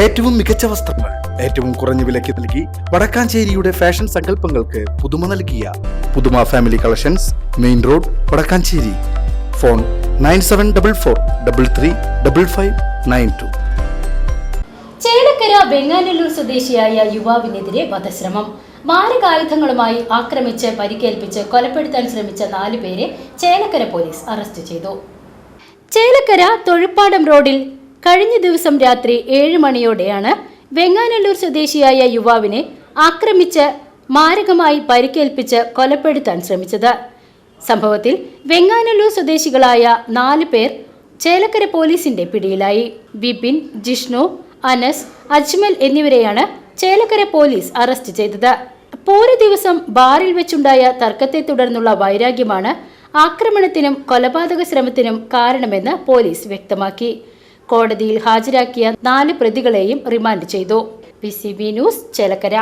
ഏറ്റവും മികച്ച വസ്ത്രങ്ങൾ ഏറ്റവും കുറഞ്ഞ വിലയ്ക്ക് നൽകി വടക്കാഞ്ചേരിയുടെ ഫാഷൻ സങ്കല്പങ്ങൾക്ക് പുതുമ നൽകിയ പുതുമ family collections main road Vadakkanchery. Phone nine seven double four double three double five nine two. Chelakkara Venganellur സ്വദേശിയായ യുവാവിനെതിരെ വധശ്രമം. മാരകായുധങ്ങളുമായി ആക്രമിച്ച് പരിക്കേൽപ്പിച്ച് കൊലപ്പെടുത്താൻ ശ്രമിച്ച നാലു പേരെ ചേലക്കര പോലീസ് അറസ്റ്റ് ചെയ്തു. ചേലക്കര തൊഴുപ്പാടം റോഡിൽ കഴിഞ്ഞ ദിവസം രാത്രി ഏഴ് മണിയോടെയാണ് വെങ്ങാനല്ലൂർ സ്വദേശിയായ യുവാവിനെ ആക്രമിച്ച് മാരകമായി പരിക്കേൽപ്പിച്ച് കൊലപ്പെടുത്താൻ ശ്രമിച്ചത്. സംഭവത്തിൽ വെങ്ങാനല്ലൂർ സ്വദേശികളായ നാല് പേർ ചേലക്കര പോലീസിന്റെ പിടിയിലായി. വിപിൻ ജിഷ്ണു അനസ് അജ്മൽ എന്നിവരെയാണ് ചേലക്കര പോലീസ് അറസ്റ്റ് ചെയ്തത്. പോരു ദിവസം ബാറിൽ വെച്ചുണ്ടായ തർക്കത്തെ തുടർന്നുള്ള വൈരാഗ്യമാണ് ആക്രമണത്തിനും കൊലപാതക ശ്രമത്തിനും കാരണമെന്ന് പോലീസ് വ്യക്തമാക്കി. കോടതിയിൽ ഹാജരാക്കിയ നാല് പ്രതികളെയും റിമാൻഡ് ചെയ്തു. B news Chelakkara.